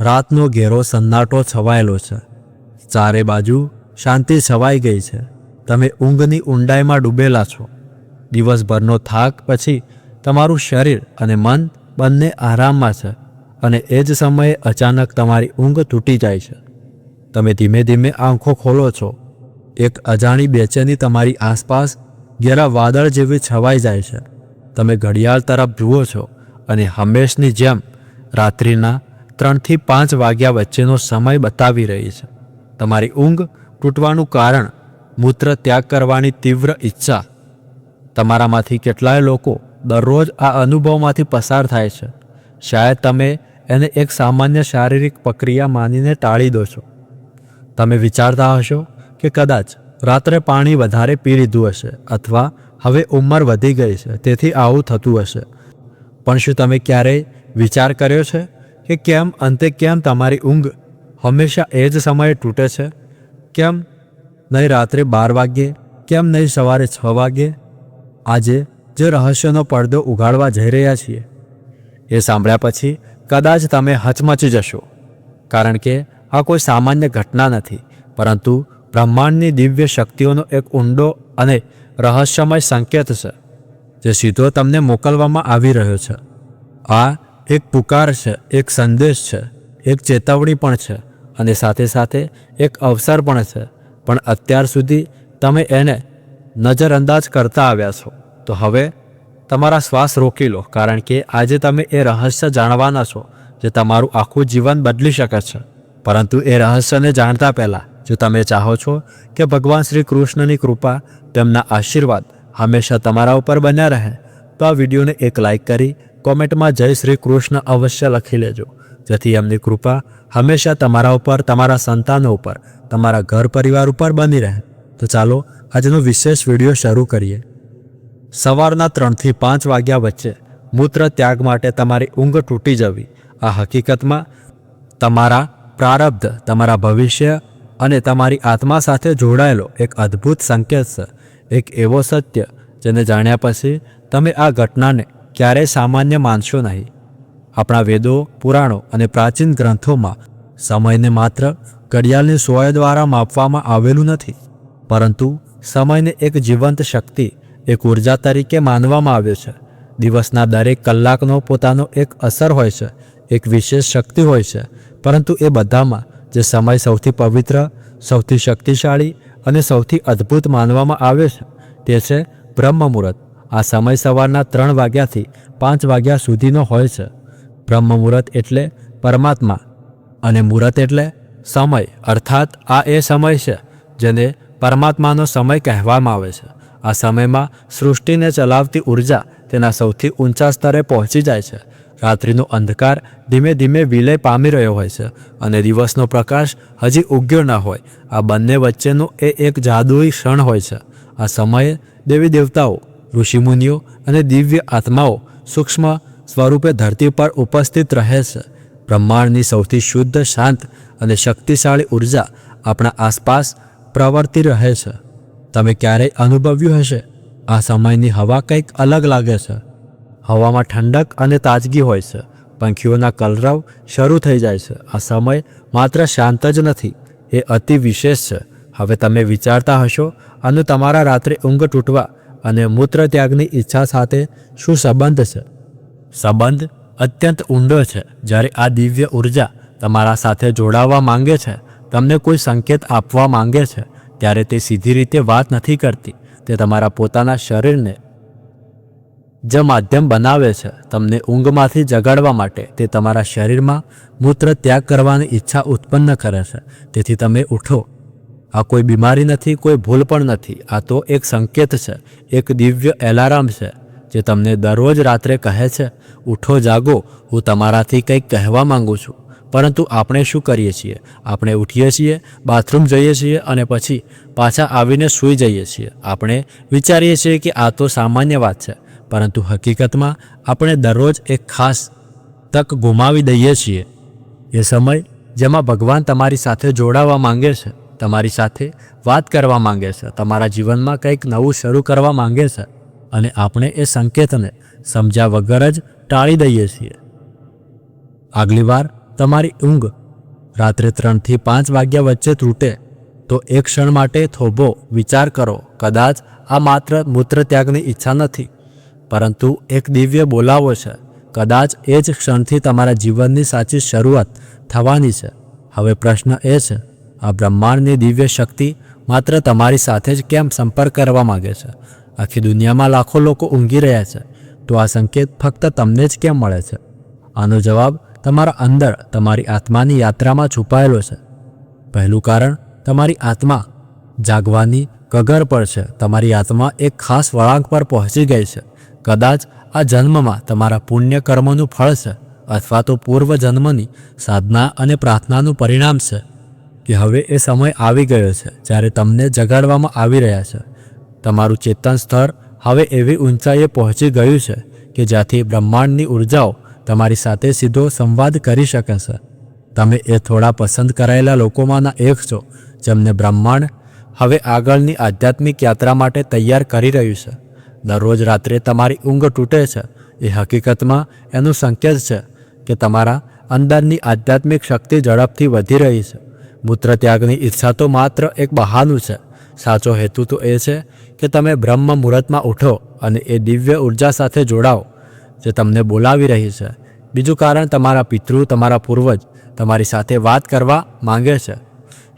રાતનો ઘેરો સન્નાટો છવાયેલો છે. ચારે બાજુ શાંતિ છવાઈ ગઈ છે. તમે ઊંઘની ઊંડાઈમાં ડૂબેલા છો. દિવસભરનો થાક પછી તમારું શરીર અને મન બંને આરામમાં છે અને એ જ સમયે અચાનક તમારી ઊંઘ તૂટી જાય છે. તમે ધીમે ધીમે આંખો ખોલો છો. એક અજાણી બેચેની તમારી આસપાસ ઘેરા વાદળ જેવી છવાઈ જાય છે. તમે ઘડિયાળ તરફ જુઓ છો અને હંમેશની જેમ રાત્રિના ત્રણથી પાંચ વાગ્યા વચ્ચેનો સમય બતાવી રહી છે. તમારી ઊંઘ તૂટવાનું કારણ મૂત્ર ત્યાગ કરવાની તીવ્ર ઈચ્છા. તમારામાંથી કેટલાય લોકો દરરોજ આ અનુભવમાંથી પસાર થાય છે. શાયદ તમે એને એક સામાન્ય શારીરિક પ્રક્રિયા માનીને ટાળી દો છો. તમે વિચારતા હશો કે કદાચ રાત્રે પાણી વધારે પી લીધું હશે અથવા હવે ઉંમર વધી ગઈ છે, તેથી આવું થતું હશે. પણ શું તમે ક્યારેય વિચાર કર્યો છે? કે કેમ અંતે કેમ તમારી ઊંઘ હંમેશા એ જ સમયે તૂટે છે? કેમ નહીં રાત્રે બાર વાગ્યે? કેમ નહીં સવારે છ વાગ્યે? આજે જે રહસ્યનો પડદો ઉગાડવા જઈ રહ્યા છીએ, એ સાંભળ્યા પછી કદાચ તમે હચમચી જશો, કારણ કે આ કોઈ સામાન્ય ઘટના નથી, પરંતુ બ્રહ્માંડની દિવ્ય શક્તિઓનો એક ઊંડો અને રહસ્યમય સંકેત છે, જે સીધો તમને મોકલવામાં આવી રહ્યો છે. આ એક પુકાર છે, એક સંદેશ છે, એક ચેતવણી પણ છે અને સાથે સાથે એક અવસર પણ છે. પણ અત્યાર સુધી તમે એને નજરઅંદાજ કરતા આવ્યા છો. તો હવે તમારા શ્વાસ રોકી લો, કારણ કે આજે તમે એ રહસ્ય જાણવાના છો જે તમારું આખું જીવન બદલી શકે છે. પરંતુ એ રહસ્યને જાણતા પહેલાં, જો તમે ચાહો છો કે ભગવાન શ્રી કૃષ્ણની કૃપા, તેમના આશીર્વાદ હંમેશા તમારા ઉપર બન્યા રહે, તો આ વિડીયોને એક લાઈક કરી કોમેન્ટમાં જય શ્રી કૃષ્ણ અવશ્ય લખી લેજો. જેથી એમની કૃપા હંમેશા તમારા ઉપર, તમારા સંતાનો ઉપર, તમારા ઘર પરિવાર ઉપર બની રહે. તો ચાલો આજનો વિશેષ વીડિયો શરૂ કરીએ. સવારના ત્રણથી પાંચ વાગ્યા વચ્ચે મૂત્ર ત્યાગ માટે તમારી ઊંઘ તૂટી જવી. આ હકીકતમાં તમારા પ્રારબ્ધ, તમારા ભવિષ્ય અને તમારી આત્મા સાથે જોડાયેલો એક અદ્ભુત સંકેત છે. એક એવો સત્ય જેને જાણ્યા પછી તમે આ ઘટનાને ક્યારેય સામાન્ય માનશો નહીં. આપણા વેદો, પુરાણો અને પ્રાચીન ગ્રંથોમાં સમયને માત્ર ઘડિયાળની સોય દ્વારા માપવામાં આવેલું નથી, પરંતુ સમયને એક જીવંત શક્તિ, એક ઊર્જા તરીકે માનવામાં આવ્યો છે. દિવસના દરેક કલાકનો પોતાનો એક અસર હોય છે, એક વિશેષ શક્તિ હોય છે, પરંતુ એ બધામાં જે સમય સૌથી પવિત્ર, સૌથી શક્તિશાળી અને સૌથી અદ્ભુત માનવામાં આવે છે, તે છે બ્રહ્મ મુહૂર્ત આ સમય સવારના ત્રણ વાગ્યાથી પાંચ વાગ્યા સુધીનો હોય છે. બ્રહ્મ મુહૂર્ત એટલે પરમાત્મા અને મુહૂર્ત એટલે સમય. અર્થાત આ એ સમય છે જેને પરમાત્માનો સમય કહેવામાં આવે છે. આ સમયમાં સૃષ્ટિને ચલાવતી ઊર્જા તેના સૌથી ઊંચા સ્તરે પહોંચી જાય છે. રાત્રિનો અંધકાર ધીમે ધીમે વિલય પામી રહ્યો હોય છે અને દિવસનો પ્રકાશ હજી ઉગ્યો ન હોય. આ બંને વચ્ચેનો એ એક જાદુઈ ક્ષણ હોય છે. આ સમયે દેવી દેવતાઓ ઋષિમુનિઓ અને દિવ્ય આત્માઓ સૂક્ષ્મ સ્વરૂપે ધરતી પર ઉપસ્થિત રહે છે. બ્રહ્માંડની સૌથી શુદ્ધ, શાંત અને શક્તિશાળી ઊર્જા આપણા આસપાસ પ્રવર્તી રહે છે. તમે ક્યારેય અનુભવ્યું હશે? આ સમયની હવા કંઈક અલગ લાગે છે. હવામાં ઠંડક અને તાજગી હોય છે, પંખીઓના કલરવ શરૂ થઈ જાય છે. આ સમય માત્ર શાંત જ નથી, એ અતિ વિશેષ છે. હવે તમે વિચારતા હશો, અને તમારા રાત્રે ઊંઘ તૂટવા અને મૂત્ર ત્યાગની ઈચ્છા સાથે શું સંબંધ છે? સંબંધ અત્યંત ઊંડો છે. જ્યારે આ દિવ્ય ઊર્જા તમારા સાથે જોડાવા માંગે છે, તમને કોઈ સંકેત આપવા માંગે છે, ત્યારે તે સીધી રીતે વાત નથી કરતી. તે તમારા પોતાના શરીરને જે માધ્યમ બનાવે છે. તમને ઊંઘમાંથી જગાડવા માટે તે તમારા શરીરમાં મૂત્ર ત્યાગ કરવાની ઈચ્છા ઉત્પન્ન કરે છે. તેથી તમે ઉઠો. આ કોઈ બીમારી નથી, કોઈ ભૂલ પણ નથી. આ તો એક સંકેત છે, એક દિવ્ય એલાર્મ છે, જે તમને દરરોજ રાત્રે કહે છે, ઉઠો, જાગો, હું તમારાથી કંઈક કહેવા માંગુ છું. પરંતુ આપણે શું કરીએ છીએ? આપણે ઉઠીએ છીએ, બાથરૂમ જઈએ છીએ અને પછી પાછા આવીને સૂઈ જઈએ છીએ. આપણે વિચારીએ છીએ કે આ તો સામાન્ય વાત છે, પરંતુ હકીકતમાં આપણે દરરોજ એક ખાસ તક ગુમાવી દઈએ છીએ. એ સમય જેમાં ભગવાન તમારી સાથે જોડાવા માંગે છે. તમારી સાથે વાત કરવા માંગે છે. તમારા જીવનમાં કંઈક નવું શરૂ કરવા માંગે છે અને આપણે એ સંકેતને સમજ્યા વગર જ ટાળી દઈએ છીએ. આગલી વાર તમારી ઊંઘ રાત્રે ત્રણથી પાંચ વાગ્યા વચ્ચે તૂટે તો એક ક્ષણ માટે થોભો વિચાર કરો. કદાચ આ માત્ર મૂત્ર ત્યાગની ઈચ્છા નથી, પરંતુ એક દિવ્ય બોલાવો છે. કદાચ એ જ ક્ષણથી તમારા જીવનની સાચી શરૂઆત થવાની છે. હવે પ્રશ્ન એ છે આ બ્રહ્માંડની દિવ્ય શક્તિ માત્ર તમારી સાથે જ કેમ સંપર્ક કરવા માગે છે? આખી દુનિયામાં લાખો લોકો ઊંઘી રહ્યા છે. તો આ સંકેત ફક્ત તમને જ કેમ મળે છે? આનો જવાબ તમારા અંદર તમારી આત્માની યાત્રામાં છુપાયેલો છે. પહેલું કારણ, તમારી આત્મા જાગવાની કગર પર છે. તમારી આત્મા એક ખાસ વળાંક પર પહોંચી ગઈ છે. કદાચ આ જન્મમાં તમારા પુણ્ય કર્મનું ફળ છે અથવા તો પૂર્વ જન્મની સાધના અને પ્રાર્થનાનું પરિણામ છે. કે હવે એ સમય આવી ગયો છે, જ્યારે તમને જગાડવામાં આવી રહ્યા છે. તમારું ચેતન સ્તર હવે એવી ઊંચાઈએ પહોંચી ગયું છે કે જ્યાંથી બ્રહ્માંડની ઉર્જાઓ તમારી સાથે સીધો સંવાદ કરી શકે છે. તમે એ થોડા પસંદ કરાયેલા લોકોમાંના એક છો, જેમને બ્રહ્માંડ હવે આગળની આધ્યાત્મિક યાત્રા માટે તૈયાર કરી રહ્યું છે. દરરોજ રાત્રે તમારી ઊંઘ તૂટે છે. એ હકીકતમાં એનું સંકેત છે કે તમારા અંદરની આધ્યાત્મિક શક્તિ ઝડપથી વધી રહી છે. મૂત્રત્યાગની ઈચ્છા તો માત્ર એક બહાનું છે. સાચો હેતુ તો એ છે કે તમે બ્રહ્મ મુહૂર્તમાં ઉઠો અને એ દિવ્ય ઊર્જા સાથે જોડાઓ, જે તમને બોલાવી રહી છે. બીજું કારણ તમારા પિતૃ, તમારા પૂર્વજ તમારી સાથે વાત કરવા માંગે છે.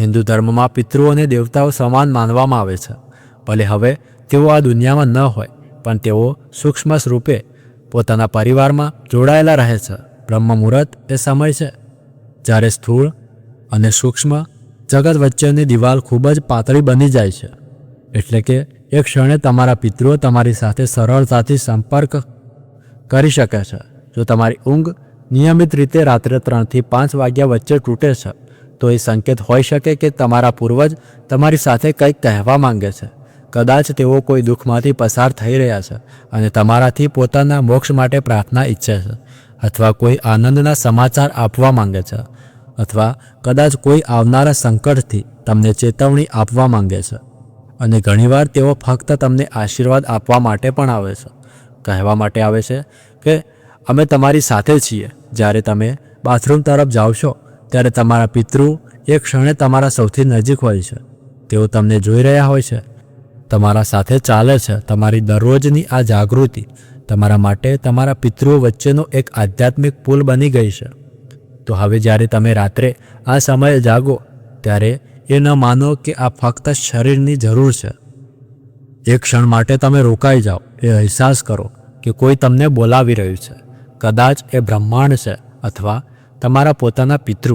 હિન્દુ ધર્મમાં પિતૃઓને દેવતાઓ સમાન માનવામાં આવે છે. ભલે હવે તેઓ આ દુનિયામાં ન હોય, પણ તેઓ સૂક્ષ્મ સ્વરૂપે પોતાના પરિવારમાં જોડાયેલા રહે છે. બ્રહ્મ મુહૂર્ત એ સમય છે. જ્યારે સ્થૂળ અને સૂક્ષ્મ જગત વચ્ચેની દિવાલ ખૂબ જ પાતળી બની જાય છે. એટલે કે એક ક્ષણે તમારા પિતૃઓ તમારી સાથે સરળતાથી સંપર્ક કરી શકે છે. જો તમારી ઊંઘ નિયમિત રીતે રાત્રે ત્રણથી પાંચ વાગ્યા વચ્ચે તૂટે છે, તો એ સંકેત હોઈ શકે કે તમારા પૂર્વજ તમારી સાથે કંઈક કહેવા માંગે છે. કદાચ તેઓ કોઈ દુઃખમાંથી પસાર થઈ રહ્યા છે અને તમારાથી પોતાના મોક્ષ માટે પ્રાર્થના ઈચ્છે છે અથવા કોઈ આનંદના સમાચાર આપવા માંગે છે. અથવા કદાચ કોઈ આવનારા સંકટથી તમને ચેતવણી આપવા માંગે છે. અને ઘણીવાર તેઓ ફક્ત તમને આશીર્વાદ આપવા માટે પણ આવે છે. કહેવા માટે આવે છે કે, અમે તમારી સાથે છીએ. જ્યારે તમે બાથરૂમ તરફ છો, ત્યારે તમારા પિતૃ એ ક્ષણે તમારા સૌથી નજીક હોય છે. તેઓ તમને જોઈ રહ્યા હોય છે. તમારા સાથે ચાલે છે. તમારી દરરોજની આ જાગૃતિ તમારા માટે તમારા પિતૃઓ વચ્ચેનો એક આધ્યાત્મિક પુલ બની ગઈ છે. તો હવે જ્યારે તમે રાત્રે આ સમયે જાગો, ત્યારે એ ન માનો કે આ ફક્ત શરીરની જરૂર છે. એક ક્ષણ માટે તમે રોકાઈ જાઓ, એ અહેસાસ કરો કે કોઈ તમને બોલાવી રહ્યું છે. કદાચ એ બ્રહ્માંડ છે અથવા તમારા પોતાના પિતૃ.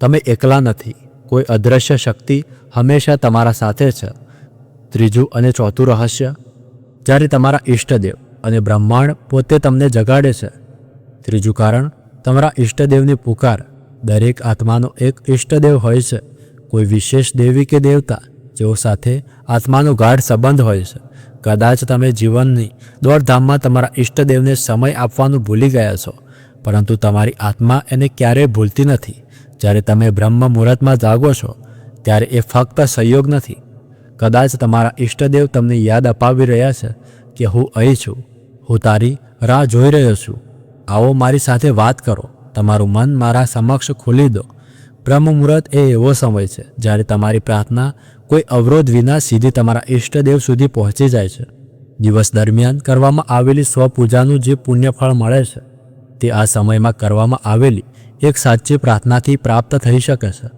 તમે એકલા નથી, કોઈ અદૃશ્ય શક્તિ હંમેશા તમારા સાથે છે. ત્રીજું અને ચોથું રહસ્ય, જ્યારે તમારા ઈષ્ટદેવ અને બ્રહ્માંડ પોતે તમને જગાડે છે. ત્રીજું કારણ તમારા ઈષ્ટદેવની પુકાર. દરેક આત્માનો એક ઈષ્ટદેવ હોય છે. કોઈ વિશેષ દેવી કે દેવતા, જેઓ સાથે આત્માનો ગાઢ સંબંધ હોય છે. કદાચ તમે જીવનની દોડધામમાં તમારા ઈષ્ટદેવને સમય આપવાનું ભૂલી ગયા છો, પરંતુ તમારી આત્મા એને ક્યારેય ભૂલતી નથી. જ્યારે તમે બ્રહ્મ મુહૂર્તમાં જાગો છો, ત્યારે એ ફક્ત સંયોગ નથી. કદાચ તમારા ઈષ્ટદેવ તમને યાદ અપાવી રહ્યા છે કે હું અહીં છું, હું તારી રાહ જોઈ રહ્યો છું. આવો મારી સાથે વાત કરો. તમારું મન મારા સમક્ષ ખોલી દો. બ્રહ્મ મુહૂર્ત એ એવો સમય છે જ્યારે તમારી પ્રાર્થના કોઈ અવરોધ વિના સીધી તમારા ઈષ્ટદેવ સુધી પહોંચી જાય છે. દિવસ દરમિયાન કરવામાં આવેલી સ્વપૂજાનું જે પુણ્યફળ મળે છે, તે આ સમયમાં કરવામાં આવેલી એક સાચી પ્રાર્થનાથી પ્રાપ્ત થઈ શકે છે.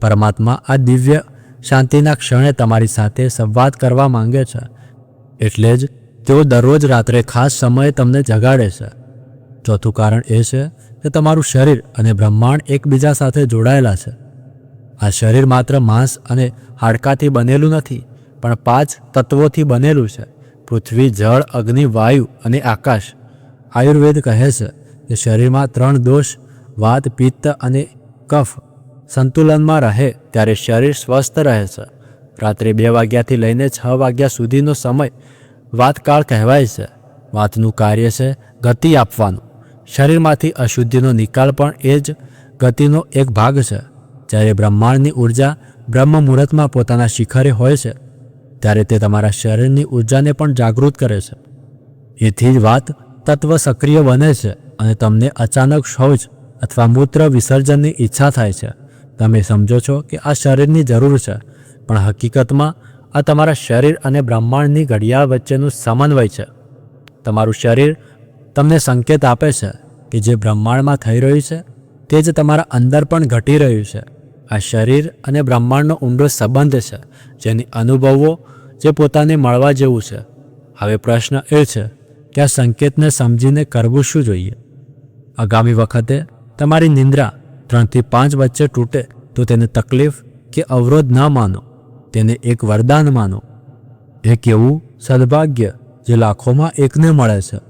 પરમાત્મા આ દિવ્ય શાંતિના ક્ષણે તમારી સાથે સંવાદ કરવા માંગે છે. એટલે જ તેઓ દરરોજ રાત્રે ખાસ સમયે તમને જગાડે છે. ચોથું કારણ એ છે કે તમારું શરીર અને બ્રહ્માંડ એકબીજા સાથે જોડાયેલા છે. આ શરીર માત્ર માંસ અને હાડકાથી બનેલું નથી, પણ પાંચ તત્વોથી બનેલું છે. પૃથ્વી, જળ, અગ્નિ, વાયુ અને આકાશ. આયુર્વેદ કહે છે કે શરીરમાં ત્રણ દોષ, વાત, પિત્ત અને કફ સંતુલનમાં રહે ત્યારે શરીર સ્વસ્થ રહે છે. રાત્રે બે વાગ્યાથી લઈને છ વાગ્યા સુધીનો સમય વાતકાળ કહેવાય છે. વાતનું કાર્ય છે ગતિ આપવાનું. શરીરમાંથી અશુદ્ધિનો નિકાલ પણ એ જ ગતિનો એક ભાગ છે. જ્યારે બ્રહ્માંડની ઊર્જા બ્રહ્મ મુહૂર્તમાં પોતાના શિખરે હોય છે, ત્યારે તે તમારા શરીરની ઉર્જાને પણ જાગૃત કરે છે. એથી જ વાત તત્વ સક્રિય બને છે અને તમને અચાનક શૌચ અથવા મૂત્ર વિસર્જનની ઈચ્છા થાય છે. તમે સમજો છો કે આ શરીરની જરૂર છે, પણ હકીકતમાં આ તમારા શરીર અને બ્રહ્માંડની ઘડિયાળ વચ્ચેનું સમન્વય છે. તમારું શરીર તમને સંકેત આપે છે કે જે બ્રહ્માંડમાં થઈ રહ્યું છે, તે જ તમારા અંદર પણ ઘટી રહ્યું છે. આ શરીર અને બ્રહ્માંડનો ઊંડો સંબંધ છે, જેની અનુભવો જે પોતાને મળવા જેવું છે. હવે પ્રશ્ન એ છે કે આ સંકેતને સમજીને કરવું શું જોઈએ? આગામી વખતે તમારી નિંદ્રા ત્રણથી પાંચ વચ્ચે તૂટે તો તેને તકલીફ કે અવરોધ ન માનો. તેને એક વરદાન માનો. એક એવું સદભાગ્ય જે લાખોમાં એકને મળે છે.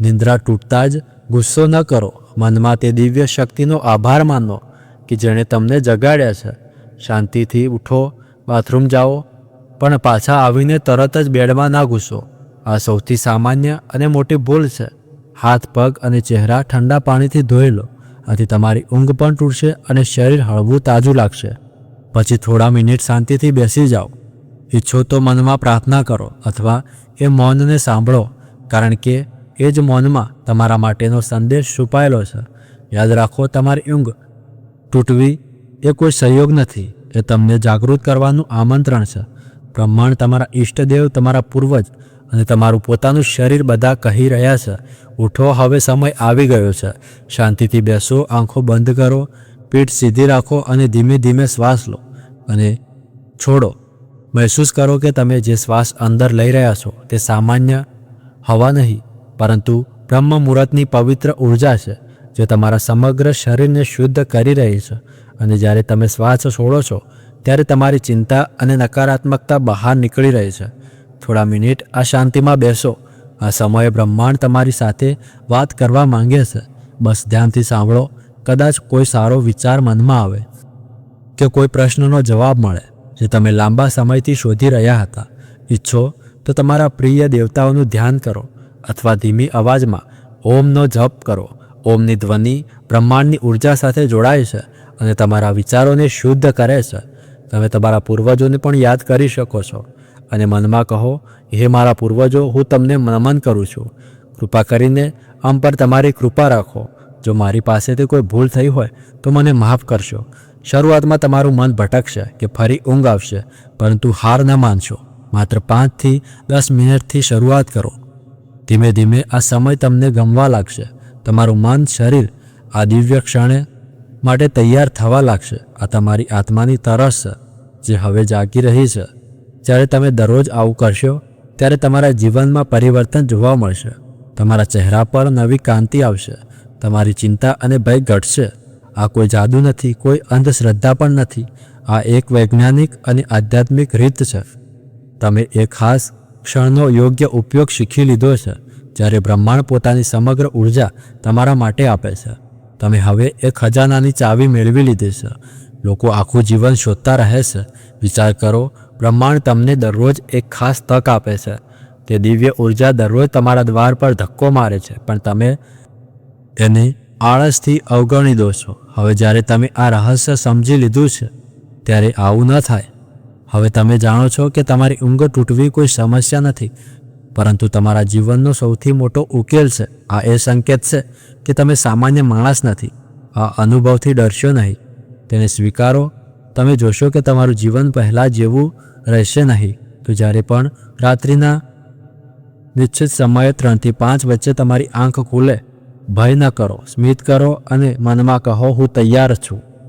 નિંદ્રા તૂટતા જ ગુસ્સો ન કરો. મનમાં તે દિવ્ય શક્તિનો આભાર માનો કે જેણે તમને જગાડ્યા છે. શાંતિથી ઉઠો, બાથરૂમ જાઓ, પણ પાછા આવીને તરત જ બેડમાં ના ઘૂસો. આ સૌથી સામાન્ય અને મોટી ભૂલ છે. હાથ, પગ અને ચહેરા ઠંડા પાણીથી ધોઈ લો. આથી તમારી ઊંઘ પણ તૂટશે અને શરીર હળવું તાજું લાગશે. પછી થોડા મિનિટ શાંતિથી બેસી જાઓ. ઈચ્છો તો મનમાં પ્રાર્થના કરો અથવા એ મૌનને સાંભળો, કારણ કે એ જ મૌનમાં તમારા માટેનો સંદેશ છુપાયેલો છે. યાદ રાખો, તમારી ઊંઘ તૂટવી એ કોઈ સહયોગ નથી. એ તમને જાગૃત કરવાનું આમંત્રણ છે. બ્રહ્માંડ તમારા ઈષ્ટદેવ, તમારા પૂર્વજ અને તમારું પોતાનું શરીર બધા કહી રહ્યા છે. ઉઠો, હવે સમય આવી ગયો છે. શાંતિથી બેસો, આંખો બંધ કરો, પીઠ સીધી રાખો અને ધીમે ધીમે શ્વાસ લો અને છોડો. મહેસૂસ કરો કે તમે જે શ્વાસ અંદર લઈ રહ્યા છો તે સામાન્ય હવા નહીં. પરંતુ બ્રહ્મ મુહૂર્તની પવિત્ર ઊર્જા છે, જે તમારા સમગ્ર શરીરને શુદ્ધ કરી રહી છે. અને જ્યારે તમે શ્વાસ છોડો છો, ત્યારે તમારી ચિંતા અને નકારાત્મકતા બહાર નીકળી રહી છે. થોડા મિનિટ આ શાંતિમાં બેસો. આ સમયે બ્રહ્માંડ તમારી સાથે વાત કરવા માંગે છે. બસ ધ્યાનથી સાંભળો. કદાચ કોઈ સારો વિચાર મનમાં આવે કે કોઈ પ્રશ્નનો જવાબ મળે, જે તમે લાંબા સમયથી શોધી રહ્યા હતા. ઈચ્છો તો તમારા પ્રિય દેવતાઓનું ધ્યાન કરો. અથવા ધીમી અવાજમાં, ઓમનો જપ કરો. ઓમની ધ્વનિ બ્રહ્માંડની ઊર્જા સાથે જોડાય છે અને તમારા વિચારોને શુદ્ધ કરે છે. તમે તમારા પૂર્વજોને પણ યાદ કરી શકો છો. અને મનમાં કહો, હે મારા પૂર્વજો, હું તમને નમન કરું છું. કૃપા કરીને આમ પર તમારી કૃપા રાખો. જો મારી પાસેથી કોઈ ભૂલ થઈ હોય, તો મને માફ કરશો. શરૂઆતમાં તમારું મન ભટકશે કે ફરી ઊંઘ આવશે, પરંતુ હાર ન માનશો. માત્ર પાંચથી દસ મિનિટથી શરૂઆત કરો. ધીમે ધીમે આ સમય તમને ગમવા લાગશે. તમારું મન, શરીર આ દિવ્ય ક્ષણે માટે તૈયાર થવા લાગશે. આ તમારી આત્માની તરસ છે, જે હવે જાગી રહી છે. જ્યારે તમે દરરોજ આવું કરશો, ત્યારે તમારા જીવનમાં પરિવર્તન જોવા મળશે. તમારા ચહેરા પર નવી કાંતિ આવશે. તમારી ચિંતા અને ભય ઘટશે. આ કોઈ જાદુ નથી, કોઈ અંધશ્રદ્ધા પણ નથી. આ એક વૈજ્ઞાનિક અને આધ્યાત્મિક રીત છે. તમે એ ખાસ ક્ષણનો યોગ્ય ઉપયોગ શીખી લીધો છે, જ્યારે બ્રહ્માંડ પોતાની સમગ્ર ઊર્જા તમારા માટે આપે છે. તમે હવે એ ખજાનાની ચાવી મેળવી લીધી છે. લોકો આખું જીવન શોધતા રહે છે. વિચાર કરો, બ્રહ્માંડ તમને દરરોજ એક ખાસ તક આપે છે. તે દિવ્ય ઊર્જા દરરોજ તમારા દ્વાર પર ધક્કો મારે છે, પણ તમે તેને આળસથી અવગણી દો છો. હવે જ્યારે તમે આ રહસ્ય સમજી લીધું છે, ત્યારે આવું ન થાય. હવે તમે જાણો છો કે તમારી ઊંઘ તૂટવી કોઈ સમસ્યા નથી, પરંતુ તમારા જીવનનો સૌથી મોટો ઉકેલ છે. આ એ સંકેત છે કે તમે સામાન્ય માણસ નથી. આ અનુભવથી ડરશો નહીં. તેને સ્વીકારો. તમે જોશો કે તમારું જીવન પહેલાં જેવું રહેશે નહીં. તો જ્યારે પણ રાત્રિના નિશ્ચિત સમયે ત્રણથી પાંચ વચ્ચે તમારી આંખ ખુલે, ભય ન કરો. સ્મિત કરો અને મનમાં કહો, હું તૈયાર છું.